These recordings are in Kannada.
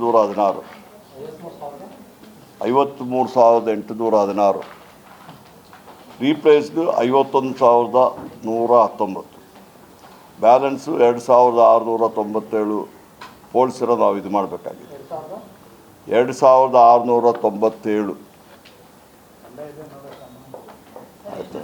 ನೂರ ಹದಿನಾರು ಐವತ್ತ್ಮೂರು ಸಾವಿರದ ಎಂಟುನೂರ ಹದಿನಾರು ರೀಪ್ಲೇಸ್ಡ್ ಐವತ್ತೊಂದು ಸಾವಿರದ ನೂರ ಹತ್ತೊಂಬತ್ತು ಬ್ಯಾಲೆನ್ಸು ಎರಡು ಸಾವಿರದ ಆರುನೂರ ತೊಂಬತ್ತೇಳು ಪೋಲ್ಸಿರೋ ನಾವು ಇದು ಮಾಡಬೇಕಾಗಿದೆ. ಎರಡು ಸಾವಿರದ ಆರುನೂರ ತೊಂಬತ್ತೇಳು ಆಯಿತು.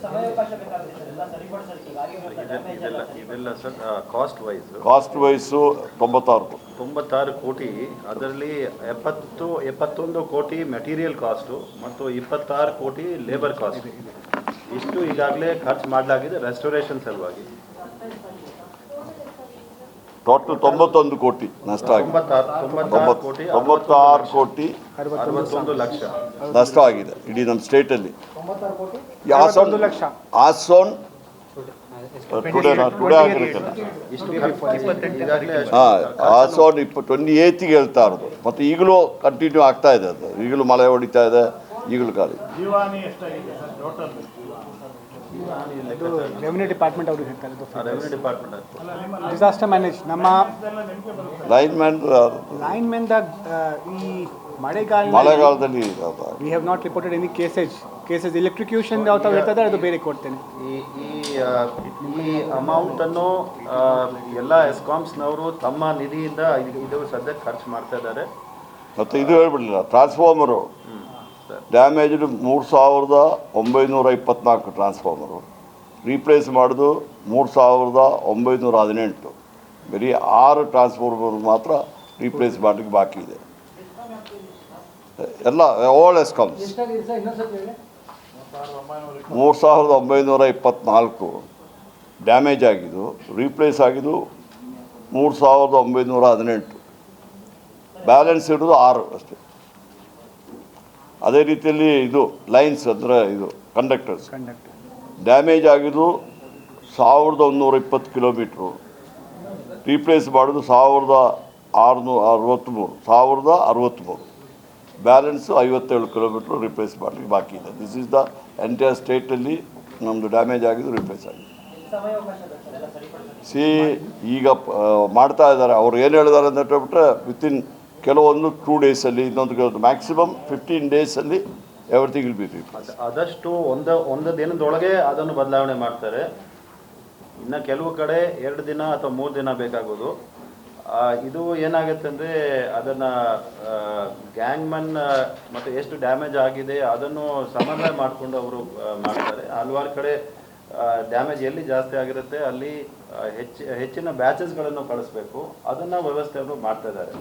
ಇದೆಲ್ಲ sir cost wise cost wise ತೊಂಬತ್ತಾರು ಕೋಟಿ. ತೊಂಬತ್ತಾರು ಕೋಟಿ ಅದರಲ್ಲಿ ಎಪ್ಪತ್ತು ಎಪ್ಪತ್ತೊಂದು ಕೋಟಿ ಮೆಟೀರಿಯಲ್ ಕಾಸ್ಟು ಮತ್ತು ಇಪ್ಪತ್ತಾರು ಕೋಟಿ ಲೇಬರ್ ಕಾಸ್ಟ್ ಇಷ್ಟು ಈಗಾಗಲೇ ಖರ್ಚು ಮಾಡಲಾಗಿದೆ ರೆಸ್ಟೋರೇಷನ್ ಸಲುವಾಗಿ. ಟೋಟಲ್ ತೊಂಬತ್ತೊಂದು ಕೋಟಿ ನಷ್ಟ ಆಗಿದೆ. ತೊಂಬತ್ತಾರು ತೊಂಬತ್ತಾರು ತೊಂಬತ್ತು ಕೋಟಿ ಅರವತ್ತೊಂದು ಲಕ್ಷ. ನಷ್ಟ ಆಗಿದೆ ಇಡೀ ನಮ್ಮ ಸ್ಟೇಟಲ್ಲಿ ಹಾಸನ್ ಹಾಸನ್ ಟುಡೇ ಟುಡೇ ಆಗಿರತ್ತಲ್ಲ. ಹಾಂ ಇಪ್ಪ ಟ್ವೆಂಟಿ ಏಯ್ತಿಗೆ ಹೇಳ್ತಾ ಇರೋದು. ಮತ್ತು ಈಗಲೂ ಕಂಟಿನ್ಯೂ ಆಗ್ತಾ ಇದೆ ಅದು. ಈಗಲೂ ಮಳೆ ಹೊಡಿತಾ ಇದೆ ಈಗಲೂ ಖಾಲಿ. ರೆವಿನ್ಯೂ ಡಿಪಾರ್ಟ್ಮೆಂಟ್ ಅವ್ರಿಗೆ ಹೇಳ್ತಾರೆ ಇದು ರೆವೆನ್ಯೂ ಡಿಪಾರ್ಟ್ಮೆಂಟ್ ಡಿಸಾಸ್ಟರ್ ಮ್ಯಾನೇಜ್ ನಮ್ಮ ಲೈನ್ ಮ್ಯಾನ್ ಲೈನ್ ಮೆನ್ದ ಈ ಮಳೆಗಾಲ ಮಳೆಗಾಲದಲ್ಲಿ we have not reported any cases cases electrocution ಯಾವ ಥರ ಹೇಳ್ತಾ ಇದ್ದಾರೆ ಅದು ಬೇರೆ ಕೊಡ್ತೇನೆ. ಈ ಈ ಅಮೌಂಟನ್ನು ಎಲ್ಲ ಎಸ್ಕಾಮ್ಸ್ನವರು ತಮ್ಮ ನಿಧಿಯಿಂದ ಇದು ಸದ್ಯಕ್ಕೆ ಖರ್ಚು ಮಾಡ್ತಾ ಇದ್ದಾರೆ. ಮತ್ತು ಇದು ಹೇಳ್ಬಿಡಲಿಲ್ಲ ಟ್ರಾನ್ಸ್ಫಾರ್ಮರು ಡ್ಯಾಮೇಜ್ಡ್ ಮೂರು ಸಾವಿರದ ಒಂಬೈನೂರ ಇಪ್ಪತ್ನಾಲ್ಕು ಟ್ರಾನ್ಸ್ಫಾರ್ಮರು ರೀಪ್ಲೇಸ್ ಮಾಡೋದು ಮೂರು ಸಾವಿರದ ಒಂಬೈನೂರ ಹದಿನೆಂಟು. ಬರೀ ಆರು ಟ್ರಾನ್ಸ್ಫಾರ್ಮರ್ ಮಾತ್ರ ರೀಪ್ಲೇಸ್ ಮಾಡಲಿಕ್ಕೆ ಬಾಕಿ ಇದೆ. ಎಲ್ಲ ಓಲ್ಡ್ ಎಸ್ಕಾಮ್ಸ್ ಮೂರು ಸಾವಿರದ ಒಂಬೈನೂರ ಇಪ್ಪತ್ತ್ನಾಲ್ಕು ಡ್ಯಾಮೇಜ್ ಆಗಿದ್ದು ರೀಪ್ಲೇಸ್ ಆಗಿದ್ದು ಮೂರು ಸಾವಿರದ ಒಂಬೈನೂರ ಹದಿನೆಂಟು. ಬ್ಯಾಲೆನ್ಸ್ ಇಡೋದು ಆರು ಅಷ್ಟೇ. ಅದೇ ರೀತಿಯಲ್ಲಿ ಇದು ಲೈನ್ಸ್ ಅಂದರೆ ಇದು ಕಂಡಕ್ಟರ್ಸ್ ಕಂಡಕ್ಟ್ ಡ್ಯಾಮೇಜ್ ಆಗಿದ್ದು ಸಾವಿರದ ಒಂದೂರ ಇಪ್ಪತ್ತು ಕಿಲೋಮೀಟ್ರು. ರೀಪ್ಲೇಸ್ ಮಾಡೋದು ಸಾವಿರದ ಆರುನೂರ ಅರವತ್ತ್ಮೂರು. ಸಾವಿರದ ಅರವತ್ತ್ಮೂರು. ಬ್ಯಾಲೆನ್ಸು ಐವತ್ತೇಳು ಕಿಲೋಮೀಟ್ರ್ ರಿಪ್ಲೇಸ್ ಮಾಡಲಿಕ್ಕೆ ಬಾಕಿ ಇದೆ. ದಿಸ್ ಈಸ್ ದ ಎಂಟೈರ್ ಸ್ಟೇಟಲ್ಲಿ ನಮ್ಮದು ಡ್ಯಾಮೇಜ್ ಆಗಿದ್ದು ರಿಪ್ಲೇಸ್ ಆಗಿದೆ. ಸಿ ಈಗ ಮಾಡ್ತಾ ಇದ್ದಾರೆ. ಅವ್ರು ಏನು ಹೇಳಿದ್ದಾರೆ ಅಂತ ಹೇಳ್ಬಿಟ್ರೆ ವಿತಿನ್ ಕೆಲವೊಂದು ಟೂ ಡೇಸಲ್ಲಿ ಇನ್ನೊಂದು ಕೆಲವೊಂದು ಮ್ಯಾಕ್ಸಿಮಮ್ ಫಿಫ್ಟೀನ್ ಡೇಸಲ್ಲಿ ಎವ್ರಿಥಿಂಗ್ ವಿಲ್ ಬಿ ರಿಪ್ಲೇಸ್ ಆದಷ್ಟು ಒಂದು ಒಂದು ದಿನದೊಳಗೆ ಅದನ್ನು ಬದಲಾವಣೆ ಮಾಡ್ತಾರೆ. ಇನ್ನು ಕೆಲವು ಕಡೆ ಎರಡು ದಿನ ಅಥವಾ ಮೂರು ದಿನ ಬೇಕಾಗೋದು. ಇದು ಏನಾಗುತ್ತೆ ಅಂದರೆ ಅದನ್ನು ಗ್ಯಾಂಗ್ಮನ್ ಮತ್ತು ಎಷ್ಟು ಡ್ಯಾಮೇಜ್ ಆಗಿದೆ ಅದನ್ನು ಸಮನ್ವಯ ಮಾಡಿಕೊಂಡು ಅವರು ಮಾಡ್ತಾರೆ. ಹಲವಾರು ಕಡೆ ಡ್ಯಾಮೇಜ್ ಎಲ್ಲಿ ಜಾಸ್ತಿ ಆಗಿರುತ್ತೆ ಅಲ್ಲಿ ಹೆಚ್ಚು, ಹೆಚ್ಚಿನ ಬ್ಯಾಚಸ್ಗಳನ್ನು ಕಳಿಸ್ಬೇಕು. ಅದನ್ನು ಅವರು ಮಾಡ್ತಾ ಇದ್ದಾರೆ.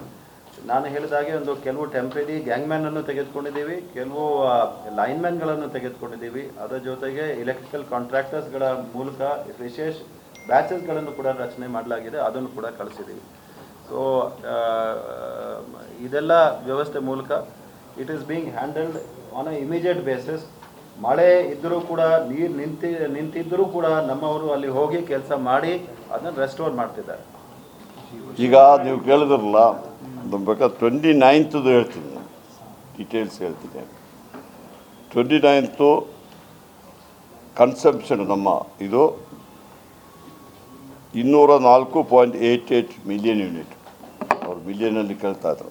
ನಾನು ಹೇಳಿದಾಗೆ ಒಂದು ಕೆಲವು ಟೆಂಪ್ರರಿ ಗ್ಯಾಂಗ್ಮ್ಯಾನ್ ಅನ್ನು ತೆಗೆದುಕೊಂಡಿದ್ದೀವಿ, ಕೆಲವು ಲೈನ್ಮ್ಯಾನ್ಗಳನ್ನು ತೆಗೆದುಕೊಂಡಿದ್ದೀವಿ. ಅದರ ಜೊತೆಗೆ ಎಲೆಕ್ಟ್ರಿಕಲ್ ಕಾಂಟ್ರಾಕ್ಟರ್ಸ್ಗಳ ಮೂಲಕ ವಿಶೇಷ ಬ್ಯಾಚಸ್ಗಳನ್ನು ಕೂಡ ರಚನೆ ಮಾಡಲಾಗಿದೆ. ಅದನ್ನು ಕೂಡ ಕಳಿಸಿದ್ದೀವಿ. ಸೊ ಇದೆಲ್ಲ ವ್ಯವಸ್ಥೆ ಮೂಲಕ it is being handled on a immediate basis ಮಳೆ ಇದ್ದರೂ ಕೂಡ, ನೀರು ನಿಂತಿ, ನಿಂತಿದ್ದರೂ ಕೂಡ ನಮ್ಮವರು ಅಲ್ಲಿ ಹೋಗಿ ಕೆಲಸ ಮಾಡಿ ಅದನ್ನು ರೆಸ್ಟೋರ್ ಮಾಡ್ತಿದ್ದಾರೆ. ಈಗ ನೀವು ಕೇಳಿದ್ರಲ್ಲ ಟ್ವೆಂಟಿ ನೈನ್ತದು ಹೇಳ್ತೀನಿ ಡೀಟೇಲ್ಸ್ ಹೇಳ್ತೀನಿ. ಟ್ವೆಂಟಿ ನೈನ್ತು ಕನ್ಸಂಪ್ಷನ್ ನಮ್ಮ, ಇದು ಇನ್ನೂರ ನಾಲ್ಕು point eight eight million unit ಅವ್ರು ಮಿಲಿಯನಲ್ಲಿ ಕೇಳ್ತಾ ಇದ್ರು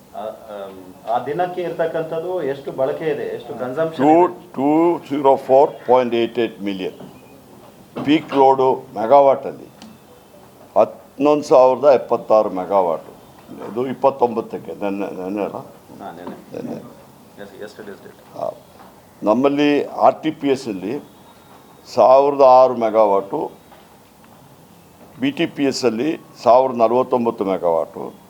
ಆ- ದಿನಕ್ಕೆ ಇರ್ತಕ್ಕಂಥದ್ದು ಎಷ್ಟು ಬಳಕೆ ಇದೆ? ಎಷ್ಟು two consumption two zero four point eight eight million. Peak load ಮೆಗಾವಾಟಲ್ಲಿ. ಹತ್ತೊಂದು ಸಾವಿರದ ಎಪ್ಪತ್ತಾರು ಮೆಗಾವಾಟು. ಇದು ಇಪ್ಪತ್ತೊಂಬತ್ತಕ್ಕೆ ನೆನ್ನೆ ನೆನ್ನೆ ಅಲ್ಲ? ನೆನ್ನೆ. ಆ, ನಮ್ಮಲ್ಲಿ ಆರ್ ಟಿ ಪಿ ಎಸ್ಸಲ್ಲಿ ಸಾವಿರದ ಆರು ಮೆಗಾವಾಟು ಬಿ ಟಿ ಪಿ ಎಸ್ಸಲ್ಲಿ ಸಾವಿರದ ನಲವತ್ತೊಂಬತ್ತು megawatt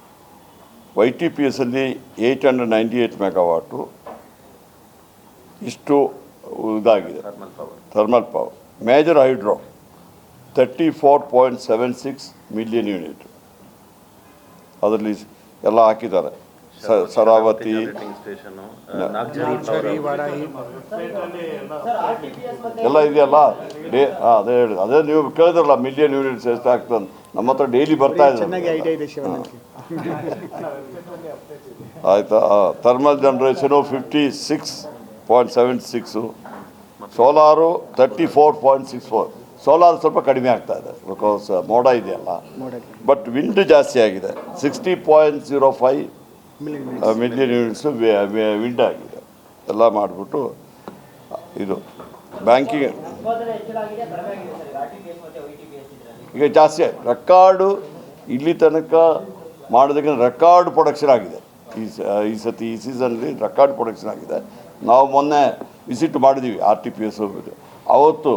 Y T P ಎಸ್ಸಲ್ಲಿ eight hundred ninety eight megawatt ಇಷ್ಟು ಇದಾಗಿದೆ. Thermal power major hydro thirty four point seven six million unit ಅದರಲ್ಲಿ ಎಲ್ಲ ಹಾಕಿದ್ದಾರೆ. ಸರಾವತಿ ವಾರಾಹಿ. ಎಲ್ಲ ಇದೆಯಲ್ಲ? ಡೇ ಹಾಂ ಅದೇ ಹೇಳಿ. ಅದೇ ನೀವು ಕೇಳಿದ್ರಲ್ಲ ಮಿಲಿಯನ್ ಯೂನಿಟ್ಸ್ ಎಷ್ಟು ಆಗ್ತದೆ ಅಂತ. ನಮ್ಮ ಹತ್ರ ಡೈಲಿ ಬರ್ತಾ ಇದೆ ಆಯಿತಾ? Thermal generation fifty six point seven six solar thirty four point six four solar ಸ್ವಲ್ಪ ಕಡಿಮೆ ಆಗ್ತಾ ಇದೆ. ಬಿಕಾಸ್ ಮೋಡ ಇದೆಯಲ್ಲ. ಬಟ್ ವಿಂಡ್ ಜಾಸ್ತಿ ಆಗಿದೆ. Sixty point zero five million units wind ಆಗಿದೆ. ಎಲ್ಲ ಮಾಡಿಬಿಟ್ಟು ಇದು ಬ್ಯಾಂಕಿಂಗ್ ಈಗ ಜಾಸ್ತಿ ಆಯ್ತು. ರೆಕಾರ್ಡು ಇಲ್ಲಿ ತನಕ ಮಾಡೋದಕ್ಕೆ ರೆಕಾರ್ಡ್ ಪ್ರೊಡಕ್ಷನ್ ಆಗಿದೆ. ಈ ಸ ಈ ಸತಿ ಈ ಸೀಸನಲ್ಲಿ ರೆಕಾರ್ಡ್ ಪ್ರೊಡಕ್ಷನ್ ಆಗಿದೆ. ನಾವು ಮೊನ್ನೆ ವಿಸಿಟ್ ಮಾಡಿದ್ದೀವಿ ಆರ್ ಟಿ ಪಿ ಎಸ್ ಅವತ್ತು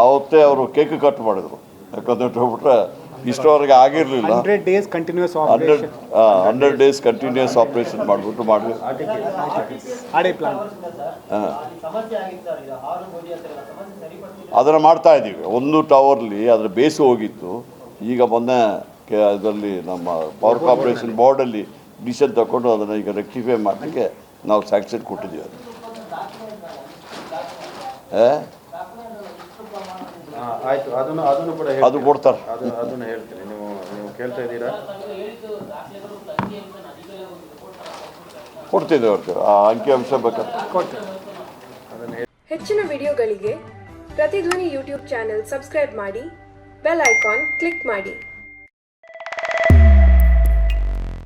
ಆವತ್ತೇ ಅವರು ಕೇಕ್ ಕಟ್ ಮಾಡಿದರು. ಯಾಕಂದ್ರೆ ಹೋಗ್ಬಿಟ್ರೆ ಇಷ್ಟವರೆಗೆ ಆಗಿರಲಿಲ್ಲ. Hundred days continues hundred days continues operation ಮಾಡಿಬಿಟ್ಟು ಮಾಡಿ ಆಡೇ ಪ್ಲಾನ್ ಹಾಂ ಸಮಸ್ಯೆ ಆಗಿತ್ತು ಸರ್ ಇದು ಹಾರು ಗೋಧಿ ಹತ್ರ ಸಮಸ್ಯೆ ಸರಿಪಡಿಸಿದ್ರೆ ಅದನ್ನು ಮಾಡ್ತಾ ಇದ್ದೀವಿ. ಒಂದು ಟವರ್ಲಿ ಅದರ ಬೇಸು ಹೋಗಿತ್ತು. ಈಗ ಮೊನ್ನೆ ಅದರಲ್ಲಿ ನಮ್ಮ ಪವರ್ ಕಾರ್ಪೊರೇಷನ್ ಬೋರ್ಡಲ್ಲಿ ಡಿಸಿಷನ್ ತಗೊಂಡು ಅದನ್ನು ಈಗ ರೆಕ್ಟಿಫೈ ಮಾಡಲಿಕ್ಕೆ ನಾವು ಸ್ಯಾಂಕ್ಷನ್ ಕೊಟ್ಟಿದ್ದೀವಿ. ಅದು ಆಯ್ತು. ಅದನ್ನು ಅದನ್ನು ಕೂಡ ಅದು ಹೇಳ್ತೀನಿ. ಕೊಡ್ತಾರೆ. ಅದು ಅದನ್ನು ಹೇಳ್ತೀನಿ. ನೀವು ನೀವು ಕೇಳ್ತಾ ಇದ್ದೀರಾ? ಕೊಡ್ತಿದ್ದೇವೆ ಅವ್ರಿಗೆ ಆ ಅಂಕಿಅಂಶ ಬೇಕಾದ್ರೆ. ಹೆಚ್ಚಿನ ವಿಡಿಯೋಗಳಿಗೆ ಪ್ರತಿಧ್ವನಿ ಯೂಟ್ಯೂಬ್ ಚಾನೆಲ್ ಸಬ್ಸ್ಕ್ರೈಬ್ ಮಾಡಿ ಬೆಲ್ ಐಕಾನ್ ಕ್ಲಿಕ್ ಮಾಡಿ.